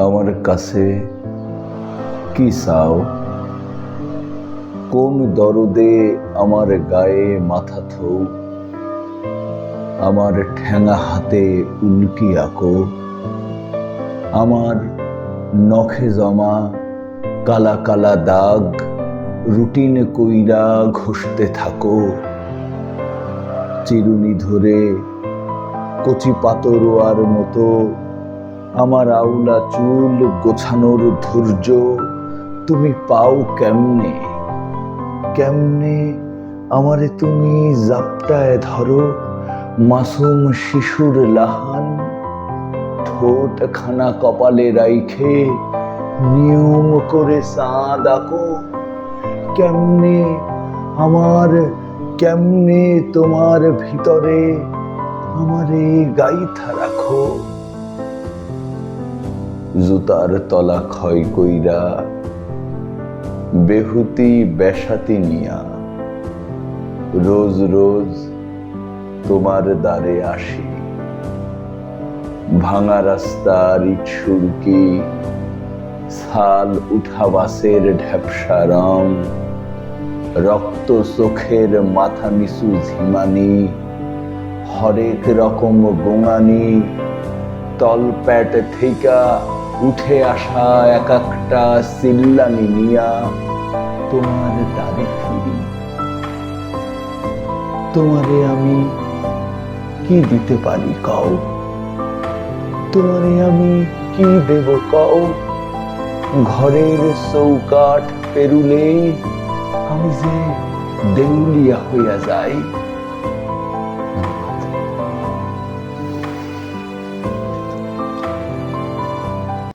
আমার কাছে কি চাও? কোন দরদে আমার গায়ে মাথা থৌ? আমার ঠেঙা হাতে উল্কি আঁকো? আমার নখে জমা কালা কালা দাগ রুটিন কইরা ঘষতে থাকো। চিরুনি ধরে কচি পাতরোয়ার মতো আমার আউলা চুল গোছানোর ধৈর্য তুমি পাও কেমনে? কেমনে আমারে তুমি জাপটায় ধরো, মাসুম শিশুর লাহান? ঠোঁট খানা কপালে রাইখে নিয়ম করে চাঁদ আঁকো কেমনে আমার, কেমনে তোমার ভিতরে আমারে গাইথা রাখো? জুতার তলা ক্ষয় কইরা বেহুতি বেসাতি নিয়া, রোজ রোজ তোমার দ্বারে আসি। ভাঙা রাস্তার ইট সুরকি, ছাল উঠা বাসের ঢ্যাপসা রং, রক্ত চোখের মাথা নিচু ঝিমানি, হরেক রকম গোঙানি তলপ্যাট থেকা উঠে আসা এক একটা চিল্লানি নিয়া তোমার দাবি ফিরি তোমারে আমি কি দিতে পারি কও? তোমারে আমি কি দেব কও? ঘরের চৌকাঠ পেরুলে আমি যে দেউলিয়া হইয়া যাই।